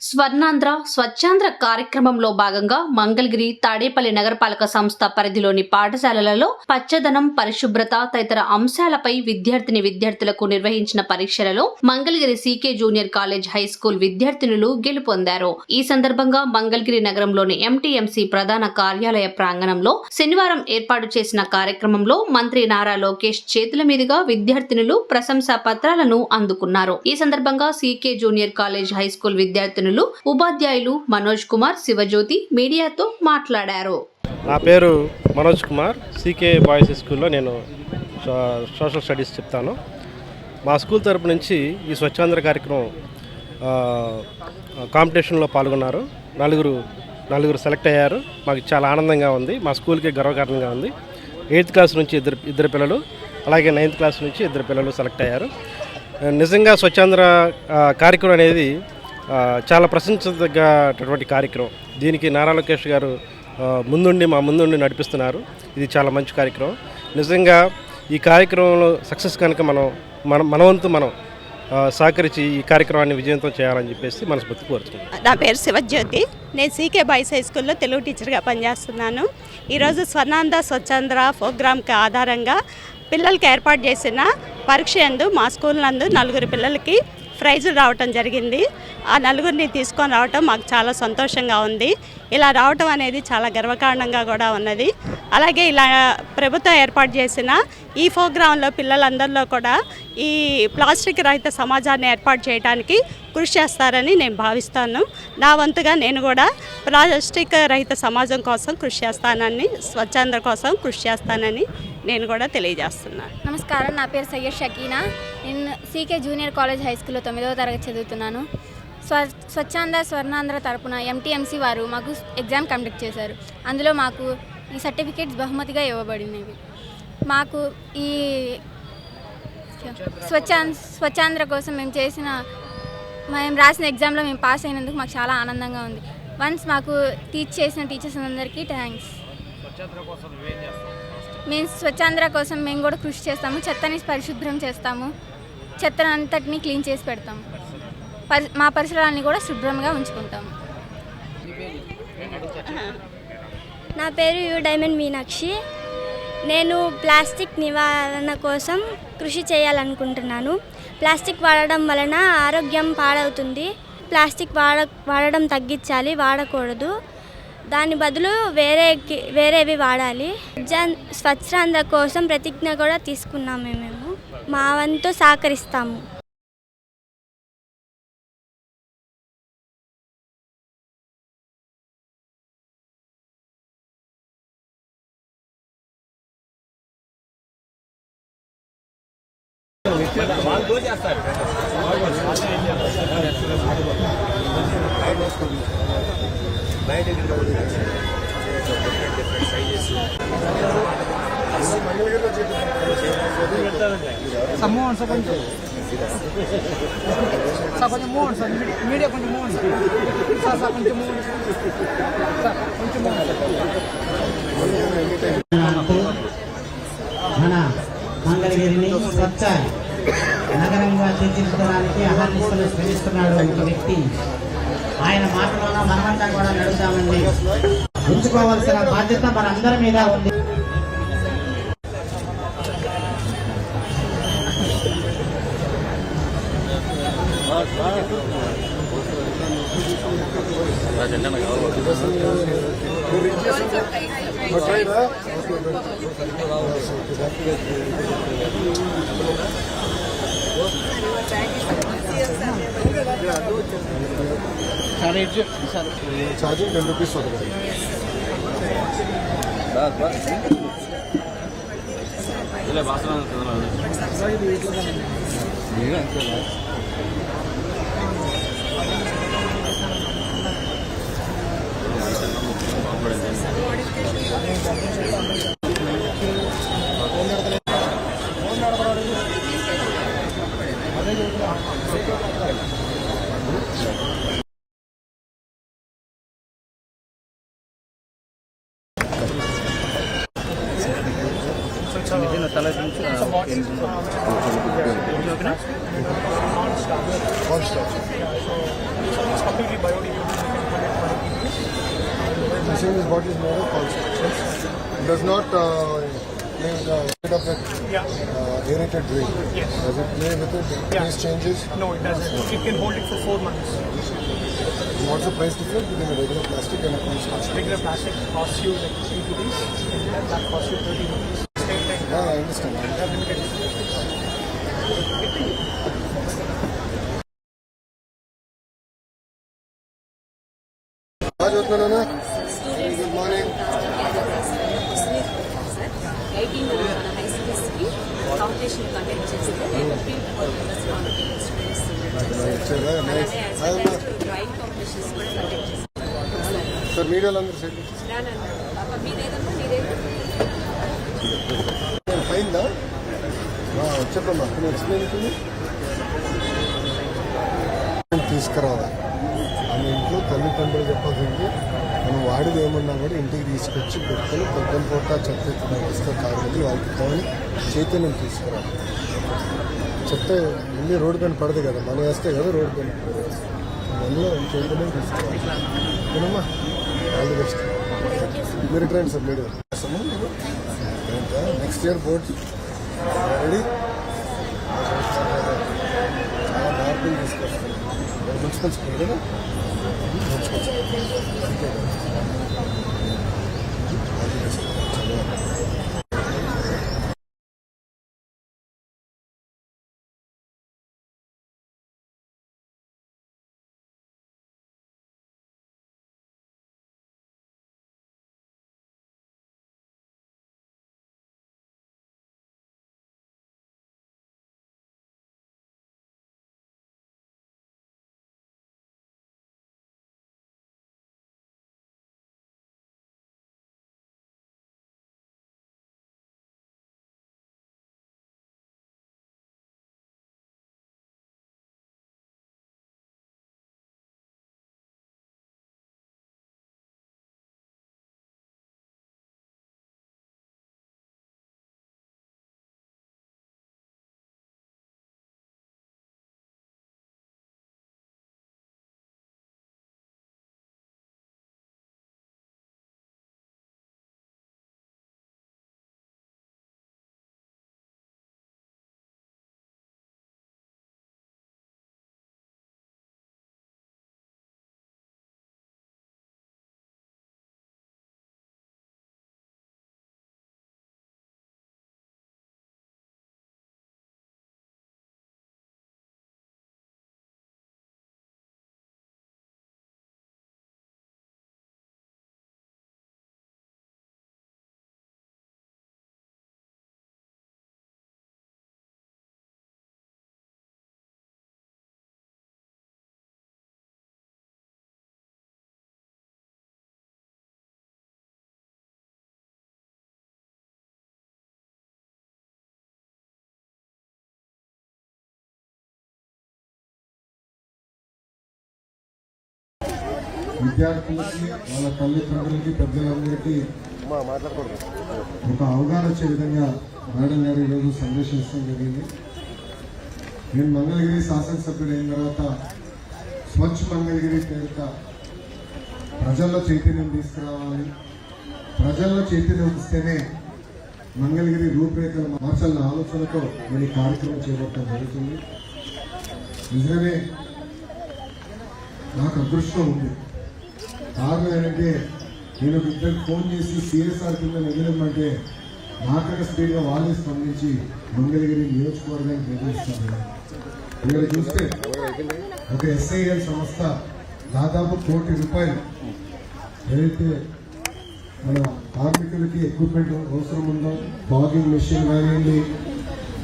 స్వర్ణాంధ్ర స్వచ్ఛాంధ్ర కార్యక్రమంలో భాగంగా మంగళగిరి తాడేపల్లి నగరపాలక సంస్థ పరిధిలోని పాఠశాలలలో పచ్చదనం పరిశుభ్రత తదితర అంశాలపై విద్యార్థిని విద్యార్థులకు నిర్వహించిన పరీక్షలలో Mangalagiri CK junior college high school విద్యార్థినులు గెలుపొందారు ఈ సందర్భంగా మంగళగిరి నగరంలోని ఎంటీఎంసీ ప్రధాన కార్యాలయ ప్రాంగణంలో శనివారం ఏర్పాటు చేసిన కార్యక్రమంలో మంత్రి నారా లోకేష్ చేతుల మీదుగా విద్యార్థినులు ప్రశంసా పత్రాలను అందుకున్నారు. ఈ సందర్భంగా CK junior college high school విద్యార్థినులు ఉపాధ్యాయులు మనోజ్ కుమార్ శివజ్యోతి మీడియాతో మాట్లాడారు. నా పేరు మనోజ్ కుమార్. సీకే బాయ్స్ స్కూల్లో నేను సో- సోషల్ స్టడీస్ చెప్తాను. మా స్కూల్ తరపు నుంచి ఈ స్వచ్ఛాంధ్ర కార్యక్రమం కాంపిటీషన్లో పాల్గొన్నారు. నలుగురు నలుగురు సెలెక్ట్ అయ్యారు. మాకు చాలా ఆనందంగా ఉంది. మా స్కూల్కి గర్వకారణంగా ఉంది. ఎయిత్ క్లాస్ నుంచి ఇద్దరు ఇద్దరు పిల్లలు అలాగే నైన్త్ క్లాస్ నుంచి ఇద్దరు పిల్లలు సెలెక్ట్ అయ్యారు. నిజంగా స్వచ్ఛాంధ్ర కార్యక్రమం అనేది చాలా ప్రశంసించదగ్గటువంటి కార్యక్రమం. దీనికి నారా లోకేష్ గారు ముందుండి మా ముందుండి నడిపిస్తున్నారు. ఇది చాలా మంచి కార్యక్రమం. నిజంగా ఈ కార్యక్రమంలో సక్సెస్ కనుక మనం మన మనవంతు మనం సహకరించి ఈ కార్యక్రమాన్ని విజయంతో చేయాలని చెప్పేసి మనస్ఫూర్తి కోరుతున్నాను నా పేరు శివజ్యోతి. నేను సీకే బాయ్స్ హై స్కూల్లో తెలుగు టీచర్గా పనిచేస్తున్నాను. ఈరోజు స్వర్ణాంద స్వచ్ఛంద్ర ప్రోగ్రామ్కి ఆధారంగా పిల్లలకి ఏర్పాటు చేసిన పరీక్ష యందు మా స్కూల్ నందు నలుగురు పిల్లలకి ప్రైజులు రావటం జరిగింది. ఆ నలుగురిని తీసుకొని రావటం మాకు చాలా సంతోషంగా ఉంది. ఇలా రావటం అనేది చాలా గర్వకారణంగా కూడా ఉన్నది. అలాగే ఇలా ప్రభుత్వం ఏర్పాటు చేసిన ఈ ప్రోగ్రాంలో పిల్లలందరిలో కూడా ఈ ప్లాస్టిక్ రహిత సమాజాన్ని ఏర్పాటు చేయడానికి కృషి చేస్తారని నేను భావిస్తాను. నా వంతుగా నేను కూడా ప్లాస్టిక్ రహిత సమాజం కోసం కృషి చేస్తానని స్వచ్ఛంద కోసం కృషి చేస్తానని నేను కూడా తెలియజేస్తున్నాను నమస్కారం. నా పేరు సయ్యద్ షకీనా. నేను సీకే జూనియర్ కాలేజ్ హై స్కూల్లో తొమ్మిదవ తరగతి చదువుతున్నాను. స్వ స్వచ్ఛాంధ్ర స్వర్ణాంధ్ర తరపున ఎంటీఎంసీ వారు మాకు ఎగ్జామ్ కండక్ట్ చేశారు. అందులో మాకు ఈ సర్టిఫికేట్స్ బహుమతిగా ఇవ్వబడినవి. మాకు ఈ స్వచ్ఛాంధ్ర స్వచ్ఛాంధ్ర కోసం మేము చేసిన మేము రాసిన ఎగ్జామ్లో మేము పాస్ అయినందుకు మాకు చాలా ఆనందంగా ఉంది. వన్స్ మాకు టీచ్ చేసిన టీచర్స్ అందరికీ థ్యాంక్స్. మేము స్వచ్ఛాంధ్ర కోసం మేము కూడా కృషి చేస్తాము చెత్తని పరిశుభ్రం చేస్తాము చెత్త అంతటిని క్లీన్ చేసి పెడతాము. పరి మా పరిసరాన్ని కూడా శుభ్రంగా ఉంచుకుంటాము. నా పేరు యు డైమండ్ మీనాక్షి. నేను ప్లాస్టిక్ నివారణ కోసం కృషి చేయాలనుకుంటున్నాను. ప్లాస్టిక్ వాడడం వలన ఆరోగ్యం పాడవుతుంది. ప్లాస్టిక్ వాడ వాడడం తగ్గించాలి వాడకూడదు. దాని బదులు వేరే వేరేవి వాడాలి. జన్ స్వచ్ఛాంధ్ర కోసం ప్రతిజ్ఞ కూడా తీసుకున్నాము మేము. మా వంతు సహకరిస్తాము. సార్ మోహన్ సార్ కొంచెం సార్ కొంచెం మోహన్ సార్ మీడియా- మీడియా కొంచెం మోహన్ సార్ సార్ కొంచెం మోహన్ సార్ కొంచెం మోహన్ అంటూ మన మంగళగిరిని స్వచ్ఛ నగరంగా తీర్చిదిద్దడానికి అహర్నిస్తులు శ్రమిస్తున్నాడు ఒక వ్యక్తి. ఆయన మాటలోన మనమంతా కూడా నడుద్దామండి ఉంచుకోవాల్సిన బాధ్యత మనందరి మీద ఉంది. ఛార్జింగ్ టెన్ రూపీస్ వస్తుంది All The same is what is made of constructions. It does not uh, play with the bit of Yeah. uh, aerated drain. Yes. Does it play with it? Yeah. These changes. No, it doesn't. It can hold it for four months. What's the price difference between a regular plastic and a construction? Regular plastic costs you like 3 rupees, and that, costs you 30 rupees. చదువుతున్నానా good morning foundation conduct చేస్తే drawing competitions కూడా conduct చేస్తాం sir మీడియాలో అందరూ set మీదేదమ్మా మీదే అయిందా చెప్పమ్మా నేను ఎక్స్ప్లెయిన్ తీసుకురావాలి. మన ఇంట్లో తల్లిదండ్రులు చెప్పాల్సింది మనం వాడిది ఏమన్నా కూడా ఇంటికి తీసుకొచ్చి పెట్టుకొని పొద్దున పూట చెత్త ఎత్తున వస్తే కాదు వాళ్ళకి కానీ చైతన్యం తీసుకురావాలి. చెత్త మళ్ళీ రోడ్డు పైన పడదు కదా మనం వేస్తే కదా రోడ్డు పైన పడదు. అందులో చైతన్యం తీసుకురావాలి. ఓకేనమ్మా ఆల్ ది బెస్ట్ మీరు ట్రైన్ సార్ మీరు. నెక్స్ట్ ఇయర్ బోర్డ్ రెడీ చాలా మార్పులు తీసుకొస్తాం మున్సిపల్ స్కూల్ కదా? మున్సిపల్ స్కూల్ విద్యార్థులకి వాళ్ళ తల్లిదండ్రులకి పెద్దలందరికీ ఒక అవగాహన వచ్చే విధంగా మేడం గారు ఈరోజు సందేశం జరిగింది. నేను మంగళగిరి శాసనసభ్యుడు అయిన తర్వాత స్వచ్ఛ మంగళగిరి పేరిట ప్రజల్లో చైతన్యం తీసుకురావాలి. ప్రజల్లో చైతన్యం ఇస్తేనే మంగళగిరి రూపురేఖలు మార్చాలన్న ఆలోచనతో నేను ఈ కార్యక్రమం చేపట్టడం జరుగుతుంది. నిజమే నాకు అదృష్టం ఉంది. కారణం ఏంటంటే నేను ఒక ఇద్దరికి ఫోన్ చేసి సిఎస్ఆర్ కింద నిలబడమంటే నాకన్నా స్పీడ్గా వాళ్ళే స్పందించి మంగళగిరి నియోజకవర్గానికి నిర్వహిస్తున్నారు ఇక్కడ చూస్తే ఒక ఎస్ఐఎల్ సంస్థ దాదాపు కోటి రూపాయలు ఏదైతే మన కార్మికులకి ఎక్విప్మెంట్ అవసరం ఉందో బాగింగ్ మెషిన్ కానివ్వండి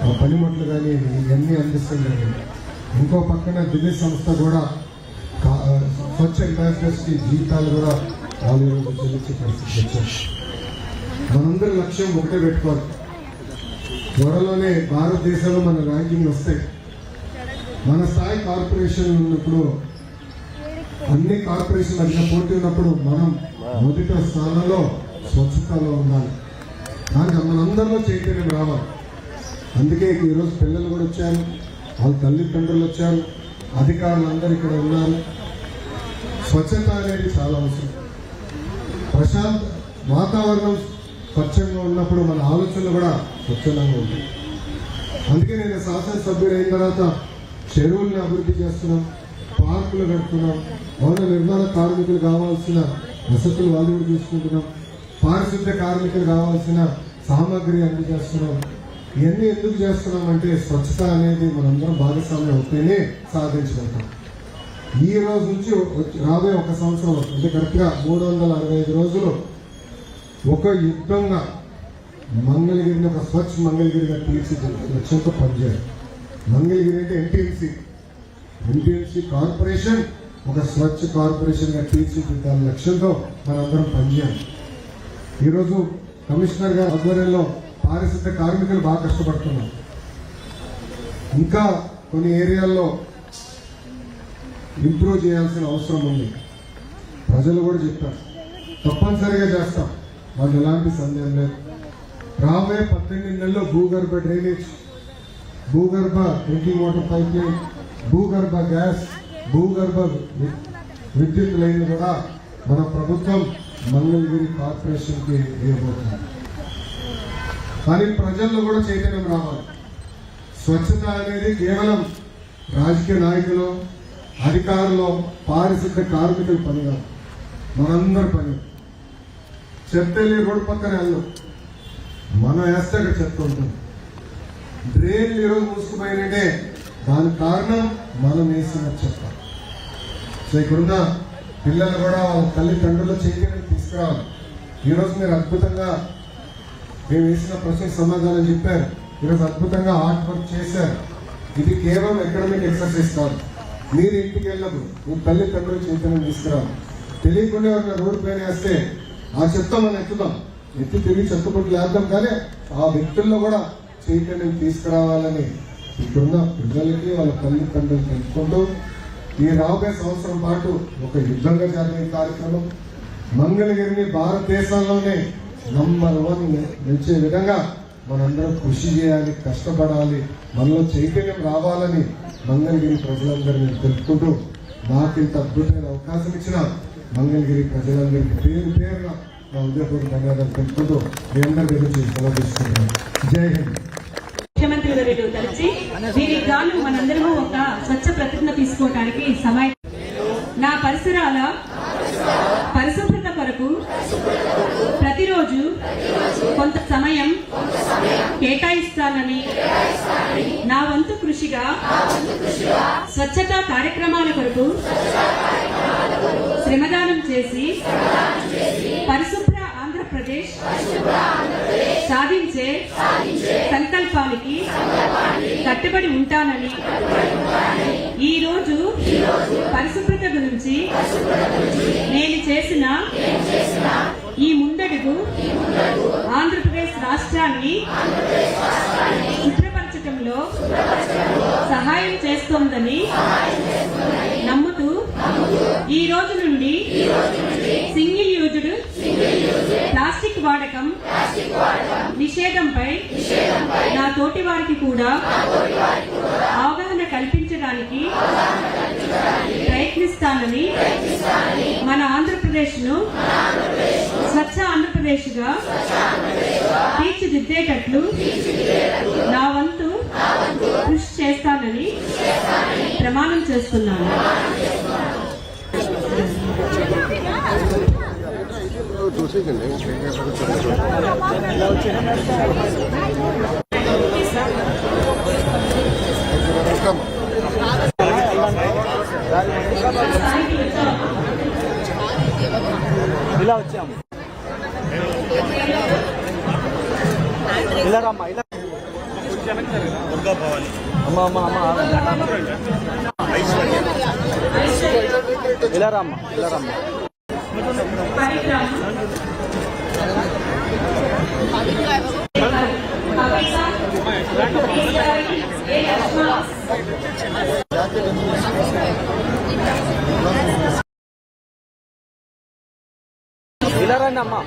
ఆ పనిముట్లు కానివ్వండి ఇవన్నీ అందిస్తుంది ఇంకో పక్కన బిజినెస్ సంస్థ కూడా స్వచ్ఛ అంబాసిడర్స్ జీవితాలు జీతాలు కూడా వాళ్ళు ఈరోజు చెల్లించే పరిస్థితి వచ్చారు మనందరి లక్ష్యం ఒకటే పెట్టుకోవాలి. త్వరలోనే భారతదేశంలో మన ర్యాంకింగ్ వస్తాయి. మన స్థాయి కార్పొరేషన్ ఉన్నప్పుడు అన్ని కార్పొరేషన్ మధ్య పోటీ ఉన్నప్పుడు మనం మొదటి స్థానంలో స్వచ్ఛతలో ఉండాలి. దానికి మనందరిలో చైతన్యం రావాలి. అందుకే ఈరోజు పిల్లలు కూడా వచ్చారు వాళ్ళ తల్లిదండ్రులు వచ్చారు అధికారులు అందరూ ఇక్కడ ఉన్నారు. స్వచ్ఛత అనేది చాలా అవసరం. ప్రశాంత వాతావరణం స్వచ్ఛంగా ఉన్నప్పుడు మన ఆలోచనలు కూడా స్వచ్ఛంగా ఉంటాయి. అందుకే నేను శాసనసభ్యుడు అయిన తర్వాత చెరువుల్ని అభివృద్ధి చేస్తున్నాం పార్కులు కడుతున్నాం భవన నిర్మాణ కార్మికులు కావాల్సిన వసతులు వాళ్ళు కూడా చూసుకుంటున్నాం పారిశుద్ధ్య కార్మికులు కావాల్సిన సామాగ్రి అందజేస్తున్నాం ఇవన్నీ ఎందుకు చేస్తున్నాం అంటే స్వచ్ఛత అనేది మనందరం భాగస్వామ్యం అవుతేనే సాధించగలుగుతాం. ఈ రోజు నుంచి వచ్చి- రాబోయే ఒక సంవత్సరం అంటే కరెక్ట్గా మూడు వందల అరవై ఐదు రోజులు ఒక యుద్ధంగా మంగళగిరిని ఒక స్వచ్ఛ మంగళగిరిగా తీర్చిదిద్దే లక్ష్యంతో పనిచేయాలి. మంగళగిరి అంటే ఎన్టీఎంసీ. ఎన్టీఎంసీ కార్పొరేషన్ ఒక స్వచ్ఛ కార్పొరేషన్గా తీర్చిదిద్దాల లక్ష్యంతో మనందరం పనిచేయాలి. ఈరోజు కమిషనర్ గారి ఆధ్వర్యంలో పారిశుద్ధ కార్మికులు బాగా కష్టపడుతున్నారు. ఇంకా కొన్ని ఏరియాల్లో ఇంప్రూవ్ చేయాల్సిన అవసరం ఉంది. ప్రజలు కూడా చెప్పారు. తప్పనిసరిగా చేస్తాం. వాళ్ళు ఎలాంటి సందేహం లేదు. రాబోయే పద్దెనిమిది నెలల్లో భూగర్భ డ్రైనేజ్ భూగర్భ డ్రింకింగ్ వాటర్ పైప్ లైన్ భూగర్భ గ్యాస్ భూగర్భ విద్యుత్ లైన్ కూడా మన ప్రభుత్వం మంగళగిరి కార్పొరేషన్కి ఇవ్వబోతుంది కానీ ప్రజల్లో కూడా చైతన్యం రావాలి. స్వచ్ఛత అనేది కేవలం రాజకీయ నాయకులు అధికారులు పారిశుద్ధ కార్మికుల పని కాదు. మనందరి పని. చెత్త రోడ్డు పక్కన వెళ్ళు మనం వేస్తే అక్కడ చెత్త ఉంటుంది. డ్రైన్లు ఈరోజు మూసుకుపోయినంటే దానికి కారణం మనం వేసిన చెత్త. సో ఇక్కడున్న పిల్లలు కూడా వాళ్ళ తల్లిదండ్రుల చైతన్యం తీసుకురావాలి. ఈరోజు మీరు అద్భుతంగా మేము వేసిన ప్రశ్న సమాధానం చెప్పారు. ఈరోజు అద్భుతంగా ఆర్ట్ వర్క్ చేశారు. ఇది కేవలం ఎకడమిక్ ఎక్సర్సైజ్ కాదు. మీరు ఇంటికి వెళ్ళదు మీ తల్లిదండ్రులు చైతన్యం తీసుకురావాలి. తెలియకుండా ఎవరైనా రోడ్డు పైన వేస్తే ఆ చెత్త మనం ఎత్తుదాం ఎత్తి తిరిగి చెత్త వేద్దాం కానీ ఆ వ్యక్తుల్లో కూడా చైతన్యం తీసుకురావాలని ఇక్కడున్న పిల్లలకి వాళ్ళ తల్లిదండ్రులు తెలుసుకుంటూ ఈ రాబోయే సంవత్సరం పాటు ఒక యుద్ధంగా జరిగే కార్యక్రమం మంగళగిరిని భారతదేశంలోనే నంబర్ వన్ నిలిచే విధంగా మనందరం కృషి చేయాలి కష్టపడాలి మనలో చైతన్యం రావాలని మంగళగిరి ప్రజలందరినీ తెలుపుకుంటూ నాకు ఇంత అద్భుతమైన అవకాశం ఇచ్చిన మంగళగిరి ప్రజలందరికీ పేరు పేరున నా ఉదయపూర్వక ధన్యవాదాలు తెలుపుకుంటూ మీ అందరి గురించి సెలవు తీసుకుంటున్నాను. జై హింద్. ముఖ్యమంత్రి వర్యులు కలిసి దీనికి గాను మనందరము ఒక స్వచ్ఛ ప్రతిజ్ఞ తీసుకోవడానికి సమయం నా పరిసరాల పరిశుభ్రత కొరకు ప్రతిరోజు కొంత సమయం కేటాయిస్తానని నా వంతు కృషిగా స్వచ్ఛతా కార్యక్రమాల కొరకు శ్రమదానం చేసి పరిశుభ్ర ఆంధ్రప్రదేశ్ సాధించే సంకల్పానికి కట్టుబడి ఉంటానని ఈ రోజు పరిశుభ్రత గురించి నేను చేసిన ఈ ముందడుగు ఆంధ్రప్రదేశ్ రాష్ట్రాన్ని శుభ్రపరచడంలో సహాయం చేస్తోందని నమ్ముతూ ఈ రోజు నుండి సింగిల్ యూజ్డ్ ప్లాస్టిక్ వాడకం నిషేధంపై నా తోటి వారికి కూడా అవగాహన కల్పించడానికి ప్రయత్నిస్తానని మన ఆంధ్రప్రదేశ్ను స్వచ్ఛ ఆంధ్రప్రదేశ్గా తీర్చిదిద్దేటట్లు నా వంతు కృషి చేస్తానని ప్రమాణం చేస్తున్నాను. ఇలా వచ్చాము. ఇలా రమ్మా ఇలా అమ్మ అమ్మ అమ్మ ఇలా రమ్మా ఇలా ఇలా రండి అమ్మా.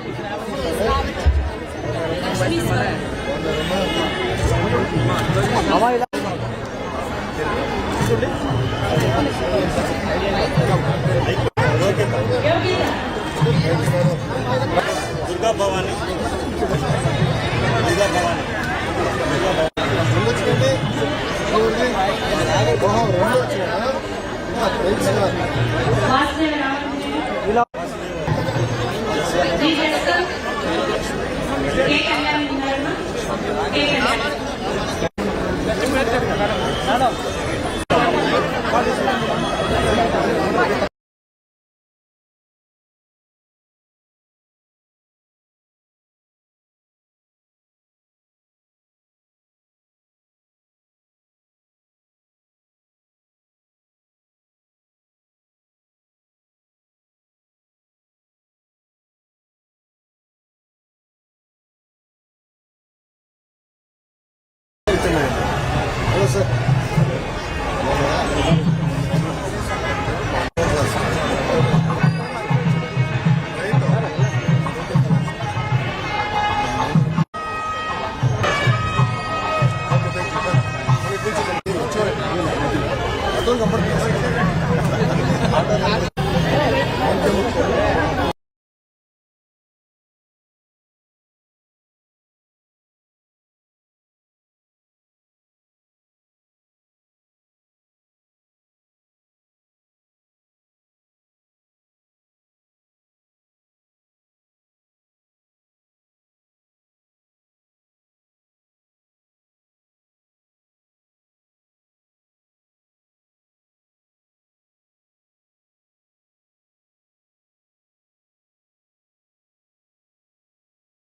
దుర్గా భవాని దుర్గా భవాని ఇలా రామాంజనేయులు కళ్యాణ్ ఉన్నారమ్మా కళ్యాణ్ ముఖ్యమంత్రి